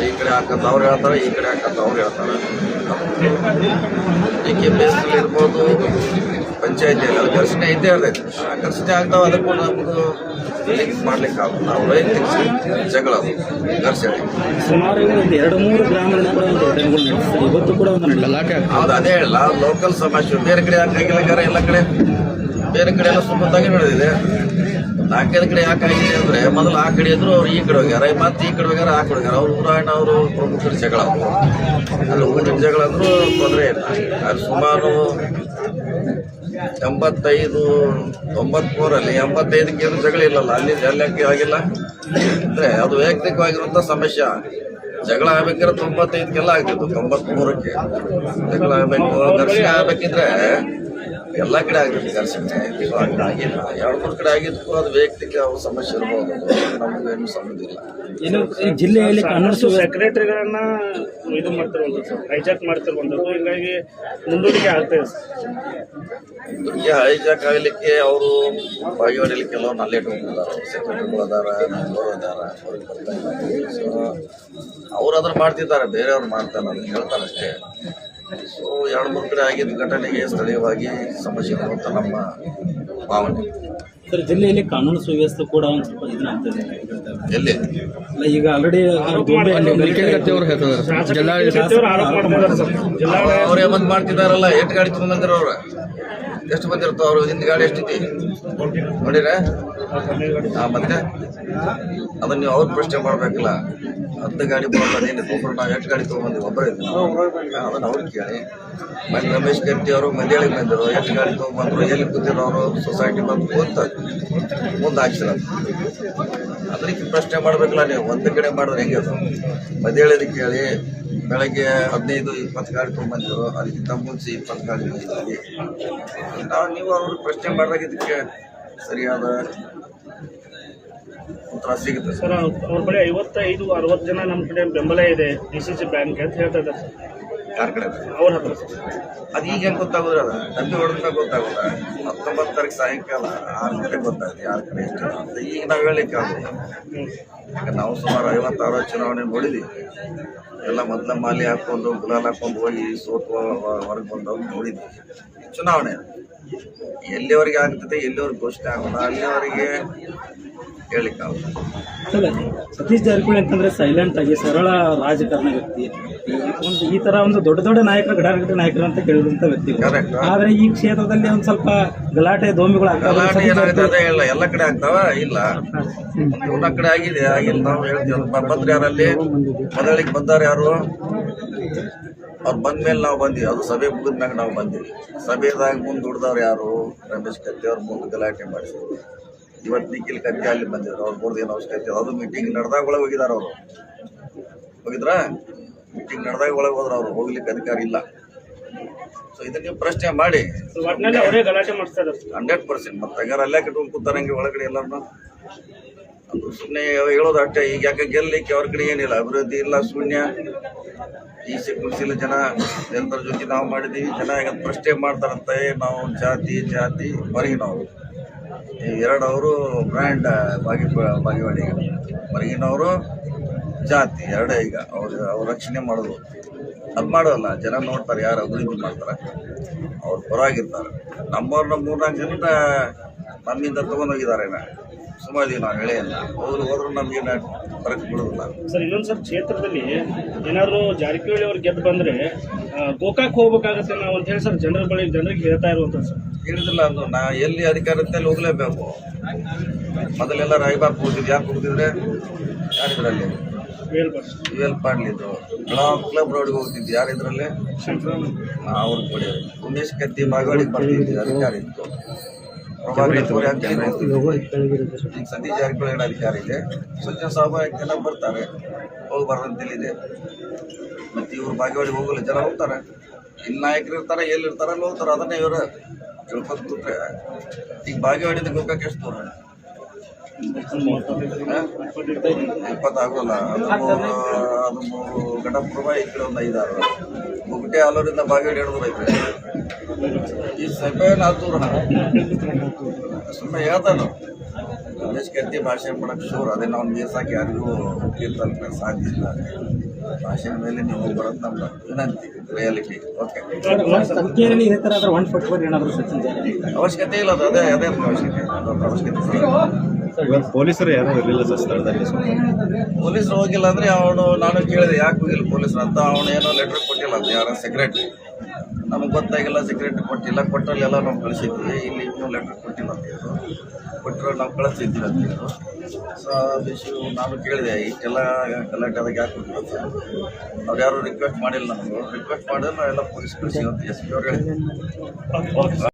ಅವ್ರು ಈ ಕಡೆ ಹಾಕಂತ ಅವ್ರು ಹೇಳ್ತಾರೆ ಈ ಕಡೆ ಹಾಕಂತ ಅವ್ರು ಹೇಳ್ತಾರೆ. ಡಿ ಕೆ ಪಿ ಎಸ್ ಇರ್ಬೋದು? ಪಂಚಾಯತಿಯಲ್ಲಿ ಅದು ಘರ್ಷಣೆ ಇದ್ದೇ ಇರ್ತೈತೆ ಆ ಘರ್ಷಣೆ ಆಗ್ತಾವ ಅದಕ್ಕೂ ನಮ್ಮದು ಲಿಂಕ್ ಮಾಡ್ಲಿಕ್ಕೆ ಆಗುತ್ತೆ ನಾವು ವೈಯಕ್ತಿಕ ಜಗಳ ಅದು ಘರ್ಷಣೆ ಸುಮಾರು ಎರಡು ಮೂರು ಇವತ್ತು ಕೂಡ ಒಂದು ಗಲಾಟೆ ಹೌದು ಅದೇ ಹೇಳಲ್ಲ ಲೋಕಲ್ ಸಮಸ್ಯೆ ಬೇರೆ ಕಡೆ ಹಾಕಿಲ್ಲ ಎಲ್ಲ ಕಡೆ ಬೇರೆ ಕಡೆ ಎಲ್ಲ ಸುಮ್ಮತ್ತಾಗಿ ನಡೆದಿದೆ. ನಾಲ್ಕೈದು ಕಡೆ ಯಾಕಾಗಿದೆ ಅಂದ್ರೆ ಮೊದಲು ಆ ಕಡೆ ಇದ್ರು ಅವ್ರು ಈ ಕಡೆ ಹೋಗ್ಯಾರ. ಮತ್ತೆ ಈ ಕಡೆ ಹೋಗ್ಯಾರ, ಆ ಕಡೆ ಹೋಗ್ಯಾರ. ಅವ್ರು ಊರಾಯಣ ಅವರು ಪ್ರಮುಖರ ಜಗಳ. ಅಲ್ಲಿ ಊರಿನ ಜಗಳ ಅಂದ್ರೂ ತೊಂದರೆ ಇಲ್ಲ. ಅಲ್ಲಿ ಸುಮಾರು ಎಂಬತ್ತೈದು, ತೊಂಬತ್ಮೂರಲ್ಲಿ ಎಂಬತ್ತೈದಕ್ಕೆ ಏನು ಜಗಳ ಇಲ್ಲಲ್ಲ, ಅಲ್ಲಿ ಎಲ್ಲಕ್ಕೆ ಆಗಿಲ್ಲ. ಅಂದ್ರೆ ಅದು ವೈಯಕ್ತಿಕವಾಗಿರುವಂತ ಸಮಸ್ಯೆ. ಜಗಳ ಆಗ್ಬೇಕಾದ್ರೆ ತೊಂಬತ್ತೈದಕ್ಕೆಲ್ಲ ಆಗ್ತಿತ್ತು, ತೊಂಬತ್ಮೂರಕ್ಕೆ. ಜಗಳ ಆಗ್ಬೇಕು ದರ್ಶನ ಆಗ್ಬೇಕಿದ್ರೆ ಎಲ್ಲ ಕಡೆ ಆಗಿರುತ್ತೆ ಘರ್ಷಣೆ ಆಗಿಲ್ಲ. ಎರಡು ಮೂರು ಕಡೆ ಆಗಿದ್ದಕ್ಕೂ ಅದು ವೈಯಕ್ತಿಕ ಅವ್ರ ಸಮಸ್ಯೆ ಇರ್ಬೋದು ನಮಗೇನು ಸಂಬಂಧ ಇಲ್ಲ. ಏನು ಜಿಲ್ಲೆಯಲ್ಲಿ ಕನ್ನಡ ಕಾಂಗ್ರೆಸ್ ಸೆಕ್ರೆಟರಿಗಳನ್ನ ಇದು ಮಾಡ್ತಿರುವಂಥದ್ದು ಸರ್ ಹೈಜಾಕ್ ಮಾಡ್ತಿರುವಂಥದ್ದು. ಹೀಗಾಗಿ ಮುಂದೂಡಿಕೆ ಹೈಜಾಕ್ ಆಗಲಿಕ್ಕೆ ಅವರು ಬಾಗಿವಾಡಲಿ ಕೆಲವು ಅಲ್ಲೇ ಇಟ್ಕೊಂಡಿದ್ದಾರೆ ಸೆಕ್ರೆಟರಿಗಳು ಅದಾರ ಮೆಂಬರ್ ಅದಾರ ಅವ್ರಿಗೆ ಬರ್ತಾ ಇಲ್ಲ. ಸೊ ಅವ್ರು ಅದನ್ನ ಮಾಡ್ತಿದ್ದಾರೆ ಬೇರೆಯವ್ರು ಮಾಡ್ತಾರೆ ಅದನ್ನ ಹೇಳ್ತಾರೆ ಅಷ್ಟೇ. ಸೊ ಎರಡು ಮೂರು ಕಡೆ ಆಗಿದ್ದ ಘಟನೆಗೆ ಸ್ಥಳೀಯವಾಗಿ ಸಮಸ್ಯೆ ಅಂತ ನಮ್ಮ ಭಾವನೆ. ಸರ್ ಜಿಲ್ಲೆಯಲ್ಲಿ ಕಾನೂನು ಸುವ್ಯವಸ್ಥೆ ಕೂಡ ಒಂದು ಸ್ವಲ್ಪ ಇದನ್ನಾಗ್ತದೆ ಎಲ್ಲಿ? ಅಲ್ಲ ಈಗ ಆಲ್ರೆಡಿ ಅವ್ರು ಬಂದ್ ಮಾಡ್ತಿದಾರಲ್ಲ ಎಷ್ಟು ಗಾಡಿ ತಂದ್ರೆ ಅವ್ರು. ಎಷ್ಟು ಬಂದಿರ್ತಾವ ಅವರು ಹಿಂದ್ ಗಾಡಿ ಎಷ್ಟಿದೆ ನೋಡಿರ ಮತ್ತೆ? ಅದನ್ನ ನೀವು ಅವ್ರ ಪ್ರಶ್ನೆ ಮಾಡ್ಬೇಕಲ್ಲ. ಹತ್ತು ಗಾಡಿ ಬರೋದು ಏನಿತ್ತು ಒಬ್ರು ನಾವು ಎಷ್ಟು ಗಾಡಿ ತೊಗೊಂಬಂದಿವಿ ಒಬ್ಬರು ಅದನ್ನು ಅವ್ರಿಗೆ ಕೇಳಿ. ಮತ್ತೆ ರಮೇಶ್ ಗಟ್ಟಿ ಅವರು ಮಂದಿಳಿಗೆ ಬಂದಿರು ಎಷ್ಟು ಗಾಡಿ ತಗೊಂಡ್ಬಂದ್ರು, ಎಲ್ಲಿ ಕೂತಿರೋ ಅವರು ಸೊಸೈಟಿ ಬಂದು ಕೂತ ಮುಂದೆ ಅದಕ್ಕೆ ಪ್ರಶ್ನೆ ಮಾಡ್ಬೇಕಲ್ಲ ನೀವು, ಒಂದು ಕಡೆ ಮಾಡಿದ್ರೆ ಹೆಂಗೆ ಅದು ಕೇಳಿ ಬೆಳಗ್ಗೆ ಹದಿನೈದು ಇಪ್ಪತ್ತು ಗಾಡಿ ತೊಗೊಂಡ್ಬಂದು ಅದಕ್ಕಿಂತ ಮುಂಚೆ ಇಪ್ಪತ್ತು ಗಾಡಿ ಬಂದಿದ್ದೀವಿ ನಾವು ನೀವು ಅವ್ರಿಗೆ ಪ್ರಶ್ನೆ ಮಾಡಿದಾಗ ಇದಕ್ಕೆ ಸರಿಯಾದ ಉತ್ತರ ಸಿಗುತ್ತೆ ಸರ್. ಸರ್, ಅವ್ರ ಬಳಿ ಐವತ್ತೈದು, ಅರವತ್ತು ಜನ ನಮ್ಮ ಕಡೆ ಬೆಂಬಲ ಇದೆ ಡಿ ಸಿ ಸಿ ಬ್ಯಾಂಕ್ ಅಂತ ಹೇಳ್ತಾ ಇದ್ದಾರೆ ಸರ್. ಯಾರ ಕಡೆ ಅದು ಈಗ ಹೆಂಗೆ ಗೊತ್ತಾಗೋದ್ರ ಅದು ಡಬ್ಬಿ ಗೊತ್ತಾಗೋದ ಹತ್ತೊಂಬತ್ತು ತಾರೀಕು ಸಾಯಂಕಾಲ ಆರು ಗಂಟೆಗೆ ಗೊತ್ತಾಗುತ್ತೆ ಯಾರ ಕಡೆ ಎಷ್ಟು ಅಂತ. ಈಗ ನಾವು ಹೇಳಲಿಕ್ಕೆ ಯಾಕಂದ್ರೆ ನಾವು ಸುಮಾರು ಐವತ್ತಾರು ಚುನಾವಣೆ ನೋಡಿದ್ವಿ. ಎಲ್ಲ ಮೊದಲ ಮಾಲಿ ಹಾಕೊಂಡು, ಗುಲಾಲ್ ಹಾಕೊಂಡು ಹೋಗಿ ಸೋತು ಹೊರಗೆ ಬಂದವ್ರು ನೋಡಿದ್ವಿ. ಚುನಾವಣೆ ಎಲ್ಲಿವರೆಗೆ ಆಗ್ತದೆ, ಎಲ್ಲಿವರೆಗೆ ಘೋಷಣೆ ಆಗೋಣ ಅಲ್ಲಿವರೆಗೆ ಹೇಳಲಿಕ್ಕೆ ಆಗೋದು ಸರ್ ಸತೀಶ್ ಜಾರಕಿಹೊಳಿ ಅಂತಂದ್ರೆ ಸೈಲೆಂಟ್ ಆಗಿ ಸರಳ ರಾಜಕಾರಣ ವ್ಯಕ್ತಿ. ಒಂದು ಈ ತರ ಒಂದು ದೊಡ್ಡ ದೊಡ್ಡ ನಾಯಕರು ಗಡಾಗಡ ನಾಯಕರು ಅಂತ ಕೇಳಿದಂತ ವ್ಯಕ್ತಿ. ಆದ್ರೆ ಈ ಕ್ಷೇತ್ರದಲ್ಲಿ ಒಂದು ಸ್ವಲ್ಪ ಗಲಾಟೆ ದೋಮಿಗಳು ಇಲ್ಲ ಎಲ್ಲ ಕಡೆ ಆಗ್ತಾವ? ಇಲ್ಲ. ಎಲ್ಲ ಕಡೆ ಆಗಿದೆ ಆಗಿಲ್ಲ. ನಾವು ಹೇಳ್ತೀವಿ ಬಂದ್ರೆ ಯಾರಲ್ಲಿ? ಮೊದಲಿಗೆ ಬಂದಾರ ಯಾರು? ಅವ್ರು ಬಂದ್ಮೇಲೆ ನಾವು ಬಂದಿವಿ. ಅದು ಸಭೆ ಮುಗಿದ್ಮ್ಯಾಗ ನಾವು ಬಂದಿವಿ. ಸಭೆದಾಗ ಮುಂದೆ ದುಡ್ದವ್ರು ಯಾರು? ರಮೇಶ್ ಕತ್ತಿ ಅವ್ರು ಮುಂದೆ ಗಲಾಟೆ ಮಾಡಿಸಿದ್ರು. ಇವತ್ತು ನಿಖಿಲ್ ಕತ್ತಿ ಅಲ್ಲಿ ಬಂದಿದ್ರು. ಅವ್ರು ಮೂರು ದಿನ ಅವಶ್ಯಕತೆ ಅದು ಮೀಟಿಂಗ್ ನಡೆದಾಗ ಒಳಗೆ ಹೋಗಿದಾರ ಅವರು. ಹೋಗಿದ್ರಾ? ಮೀಟಿಂಗ್ ನಡೆದಾಗ ಒಳಗೆ ಹೋದ್ರ ಅವ್ರು. ಹೋಗ್ಲಿಕ್ಕೆ ಅಧಿಕಾರ ಇಲ್ಲ. ಸೊ ಇದನ್ನ ನೀವು ಪ್ರಶ್ನೆ ಮಾಡಿ. Hundred percent. ಮತ್ತೆ ಹಂಗಾರ ಅಲ್ಲೇ ಕಟ್ಕೊಂಡು ಕೂತಾರಂಗೆ ಒಳಗಡೆ ಎಲ್ಲರನ್ನ. ಅದು ಸುಮ್ಮನೆ ಹೇಳೋದು ಅಷ್ಟೇ. ಈಗ ಯಾಕೆ ಗೆಲ್ಲಲಿಕ್ಕೆ ಅವ್ರ ಕಡೆ ಏನಿಲ್ಲ. ಅಭಿವೃದ್ಧಿ ಇಲ್ಲ ಶೂನ್ಯ. ಈ ಕುಡಿಸಿಲ್ಲ ಜನ ಜನರ ಜೊತೆ ನಾವು ಮಾಡಿದ್ದೀವಿ. ಜನ ಈಗ ಪ್ರಶ್ನೆ ಮಾಡ್ತಾರಂತೆ. ನಾವು ಜಾತಿ ಜಾತಿ ಬರೀ ಈ ಎರಡು ಅವರು ಬ್ರ್ಯಾಂಡ್ ಬಾಗಿ ಬಾಗಿವಾಡಿ ಹೊರಗಿನವರು ಜಾತಿ, ಎರಡೇ ಈಗ. ಅವ್ರು, ಅವ್ರ ರಕ್ಷಣೆ ಮಾಡೋದು. ಅದು ಮಾಡೋಲ್ಲ, ಜನ ನೋಡ್ತಾರೆ ಯಾರು ಅಭಿವೃದ್ಧಿ ಮಾಡ್ತಾರೆ. ಅವ್ರು ಪರವಾಗಿರ್ತಾರೆ. ನಮ್ಮವ್ರನ್ನ ಮೂರ್ನಾಲ್ಕು ಜನ ನಮ್ಮಿಂದ ತಗೊಂಡೋಗಿದ್ದಾರೆ ಸುಮಾರು ದಿನ ನಾವು ಅವರು ಹೋದ್ರು ನಮಗೇನು ಫರಕ್ ಬೀಳೋದಿಲ್ಲ. ಸರ್ ಇನ್ನೊಂದು ಸರ್ ಕ್ಷೇತ್ರದಲ್ಲಿ ಏನಾದರೂ ಜಾರಕಿಹೊಳಿ ಅವ್ರು ಗೆದ್ದು ಬಂದರೆ ಗೋಕಾಕ್ ಹೋಗ್ಬೇಕಾಗತ್ತೆ ನಾವು ಅಂತ ಹೇಳಿ ಸರ್ ಜನರ ಬಳಿ ಜನರಿಗೆ ಹೇಳ್ತಾ ಇರುವಂತ ಸರ್. ಹೇಳಿದಿಲ್ಲ ಅದು ನಾ ಎಲ್ಲಿ ಅಧಿಕಾರ ಹೋಗಲೇಬೇಕು? ಮೊದಲೆಲ್ಲ ರಾಯಬಾಗ್ ಹೋಗ್ತಿದ್ವಿ. ಯಾಕೆ ಹೋಗ್ತಿದ್ರೆ? ಯಾರಿದ್ರಲ್ಲಿ ಎಲ್ ಪಾಡ್ಲಿದ್ರು ಕ್ಲಬ್ ರೋಡ್ಗೆ ಹೋಗ್ತಿದ್ವಿ. ಯಾರಿದ್ರಲ್ಲಿ ಅವ್ರ ಕೊಡಿ ಉಮೇಶ್ ಕತ್ತಿ ಮಾಗಡಿಗೆ ಬರ್ತಿದ್ದು ಅದಕ್ಕೆ ಇತ್ತು. ಸತೀಶ್ ಜಾರಕಿಹೊಳಿ ಅಧಿಕಾರ ಇದೆ. ಸ್ವಚ್ಛ ಸ್ವಾಭಾವಿಕ ಬರ್ತಾರೆ. ಹೋಗ್ಬಾರ್ದು ಅಂತ ಹೇಳಿದೆ. ಮತ್ತೆ ಇವ್ರು ಬಾಗೇವಾಡಿ ಹೋಗಲ್ಲ ಜನ ಹೋಗ್ತಾರೆ. ಇಲ್ಲಿ ನಾಯಕರು ಇರ್ತಾರೆ ಎಲ್ಲಿ ಇರ್ತಾರೆ ಅಲ್ಲಿ ಹೋಗ್ತಾರೆ. ಅದನ್ನೇ ಇವರು ತಿಳ್ಕೊಂಡು ಕೂತ್ರೆ ಈಗ ಬಾಗೇವಾಡಿದ ಗೋಕಾಕ್ ಎಷ್ಟು ದೂರ? ಇಪ್ಪತ್ತಾಗೋಲ್ಲ ಅದು ಮೂರು ಅದು ಮೂರು ಘಟಪ್ರಭ ಈ ಕಡೆ ಒಂದು ಐದಾರು. ಮುಗುಟೆ ಆಲೂರಿಂದ ಬಾಗೇವಾಡಿ ಹಿಡಿದು ಈ ಸಭೆಯನ್ನು ದೂರ ಸುಮ್ಮನೆ ಹೇಳ್ತಾನು ರಮೇಶ್ ಕತ್ತಿ ಭಾಷೆ ಮಾಡಕ್ಕೆ ಶೂರ್. ಅದೇ ನಾವು ಮೀರ್ಸಾಕಿ ಯಾರಿಗೂ ಕೀರ್ತನ ಸಾಧ್ಯ ಇಲ್ಲ. ಭಾಷೆ ಮೇಲೆ ನೀವು ಬರೋದು ನಮ್ಮ ವಿನಂತಿ ರಿಯಾಲಿಟಿ ಓಕೆ ಅವಶ್ಯಕತೆ ಇಲ್ಲ ಅದು. ಅದೇ ಅದೇ ಅವಶ್ಯಕತೆ. ಅದೊಂದು ಅವಶ್ಯಕತೆ. ಪೊಲೀಸರು ಯಾರು ಇರಲಿಲ್ಲ ಸರ್ ಸ್ಥಳದಲ್ಲಿ? ಪೊಲೀಸರು ಹೋಗಿಲ್ಲ ಅಂದ್ರೆ ಅವನು ನಾನು ಕೇಳಿದೆ ಯಾಕೆ ಹೋಗಿಲ್ಲ? ಪೊಲೀಸರು ಅಂತ ಅವನು ಏನೋ ಲೆಟರ್ ಕೊಟ್ಟಿಲ್ಲ ಅದು ಯಾರ ಸೆಕ್ರೆಟ್ರಿ ನಮಗೆ ಗೊತ್ತಾಗಿಲ್ಲ ಸೆಕ್ರೆಟ್ರಿ ಕೊಟ್ಟಿಲ್ಲ ಕೊಟ್ಟರಲ್ಲಿ ಎಲ್ಲ ನಾವು ಕಳಿಸಿದ್ವಿ. ಇಲ್ಲಿ ಇನ್ನೂ ಲೆಟರ್ ಕೊಟ್ಟಿಲ್ಲ ಅಂತ ಹೇಳಿದ್ರು ಕೊಟ್ಟರು ನಾವು ಕಳಿಸಿದ್ವಿ ಅಂತ ಹೇಳಿದ್ರು ಸೊ ಅದು ಇಶ್ಯೂ ನಾನು ಕೇಳಿದೆ, ಇಷ್ಟೆಲ್ಲ ಕಲೆಕ್ಟ್ ಅದಕ್ಕೆ ಯಾಕೆ ಅಂತ. ಅವ್ರು ಯಾರು ರಿಕ್ವೆಸ್ಟ್ ಮಾಡಿಲ್ಲ ನಮಗೆ. ರಿಕ್ವೆಸ್ಟ್ ಮಾಡಿದ್ರೆ ನಾವೆಲ್ಲ ಪೊಲೀಸ್ ಕಳಿಸಿ ಅಂತ ಎಸ್ ಪಿ ಅವ್ರು